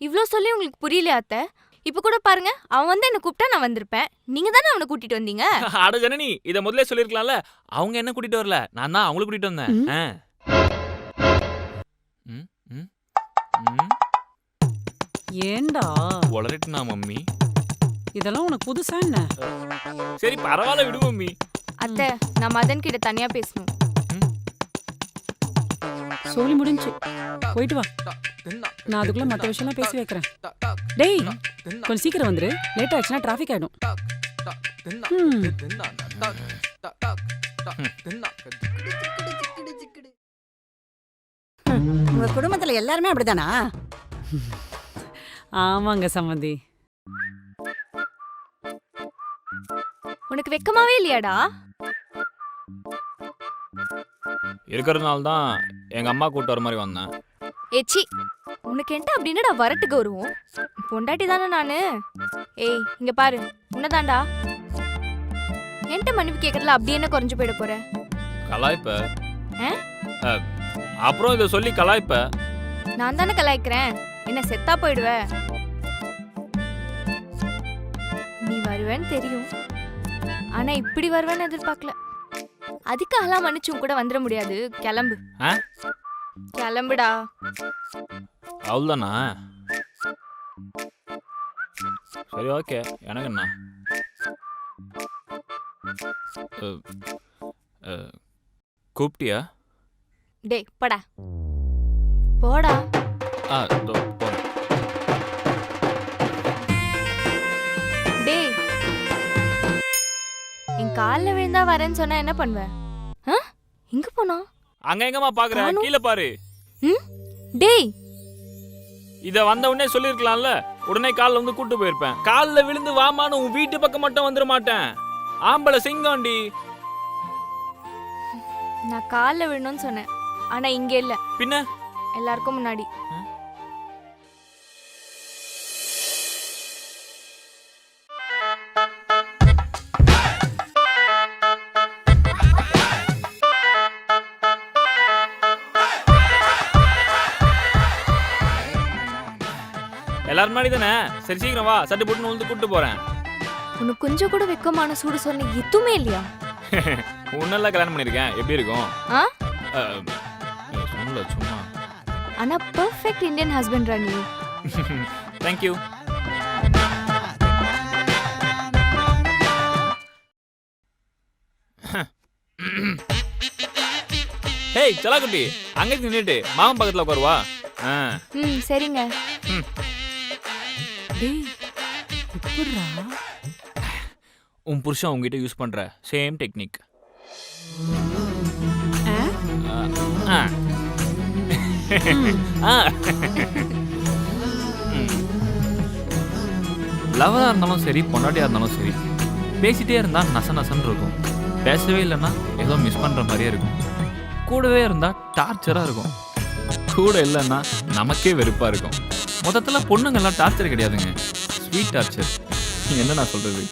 இவ்ளோ சொல்லி உங்களுக்கு புரியலையா அத்தை? இப்ப கூட பாருங்க அவன் வந்து என்ன கூப்பிட்டா நான் வந்திருப்பேன். நீங்க தானே அவனை கூட்டிட்டு வந்தீங்க? அட ஜனனி இத முதல்ல சொல்லிருக்கலாம்ல அவங்க என்ன கூட்டிட்டு வரல? நான் தான் அவங்கள கூட்டிட்டு வந்தேன். ம். ஆ. ம், ம், ம். ஏண்டா? உளறிட்டுனா மம்மி? இதெல்லாம் உனக்கு புதுசா என்ன? சரி பரவாயில்ல விடு மம்மி. அத்தை நான் மதன் கிட்ட தனியா பேசணும். சொல்லி முடிஞ்சு. போயிட்டு வா. நான் அதுக்குள்ள மத்த விஷயம்லாம் பேசி வைக்கிறேன். டேய் கொஞ்சம் சீக்கிரம் வந்துரு. லேட் ஆயிடுச்சுன்னா டிராஃபிக் ஆயிடும். உங்க குடும்பத்துல எல்லாருமே அப்படிதானா? ஆமாங்க சம்மந்தி. உனக்கு வெக்கமாவே இல்லையாடா? இருக்கிறதுனால தான் எங்க அம்மா கூட்டு வர மாதிரி வந்தேன். ஏச்சி உனக்கு என்ன அப்படின்னடா வரட்டு கௌரவம்? பொண்டாட்டி தானே நானு? ஏய் இங்க பாரு உன்னதாண்டா என்கிட்ட மன்னிப்பு கேட்கறதுல அப்படி என்ன குறைஞ்சு போயிட போற? கலாய்ப்ப. அப்புறம் இத சொல்லி கலாய்ப்ப. நான் தானே கலாய்க்கிறேன். என்ன செத்தா போயிடுவ? நீ வருவேன்னு தெரியும். ஆனா இப்படி வருவேன்னு எதிர்பார்க்கல. அதுக்காகலாம் மன்னிச்சு உன் கூட வந்துட முடியாது. கிளம்பு? கிளம்புடா. அவ்வளோதானா சரி ஓகே. எனக்கு என்ன? கூப்பிட்டியா? டேய் படா. போடா. ஆ இதோ. டேய். என் கால்ல விழுந்தா வரேன்னு சொன்னா என்ன பண்ணுவ? ஆ? எங்க போனா அங்க எங்கம்மா பாக்குற. கீழே பாரு. டேய். இத வந்த உடனே சொல்லிருக்கலாம்ல உடனே கால்ல வந்து கூட்டு போயிருப்பேன். கால்ல விழுந்து வாமான்னு உன் வீட்டு பக்கம் மட்டும் வந்துட மாட்டேன். ஆம்பளை சிங்கம்டி. நான் கால்ல விழணும்னு சொன்னேன். ஆனா இங்க இல்ல. பின்ன? எல்லாருக்கும் முன்னாடி. எல்லாரும் முன்னாடி தானே? சரி சீக்கிரம் வா. சட்டு போட்டு வந்து கூட்டு போறேன். உனக்கு கொஞ்சம் கூட வெக்கமான சூடு சொல்ல எதுவுமே இல்லையா? உன்னெல்லாம் கல்யாணம் பண்ணிருக்கேன் எப்படி இருக்கும்? ஆ? அஹ், சொல்லல சும்மா ஆனா பெர்ஃபெக்ட் இந்தியன் ஹஸ்பண்ட் நீ. தேங்க்யூ ஹேய் சலாக்குட்டி அங்க நின்னுட்டு மாமன் பக்கத்துல உட்காருவா? ஆ. ம் சரிங்க. டேய் உன் புருஷன் உங்ககிட்ட யூஸ் பண்ற சேம் டெக்னிக். ஆ? லவரா இருந்தாலும் சரி பொண்டாட்டியா இருந்தாலும் சரி பேசிட்டே இருந்தா நச நசன்னு இருக்கும். பேசவே இல்லைன்னா ஏதோ மிஸ் பண்ற மாதிரியே இருக்கும். கூடவே இருந்தா டார்ச்சரா இருக்கும். கூட இல்லைன்னா நமக்கே வெறுப்பா இருக்கும். மொத்தத்துல பொண்ணுங்கெல்லாம் டார்ச்சர் கிடையாதுங்க. ஸ்வீட் டார்ச்சர் என்ன நான் சொல்றது?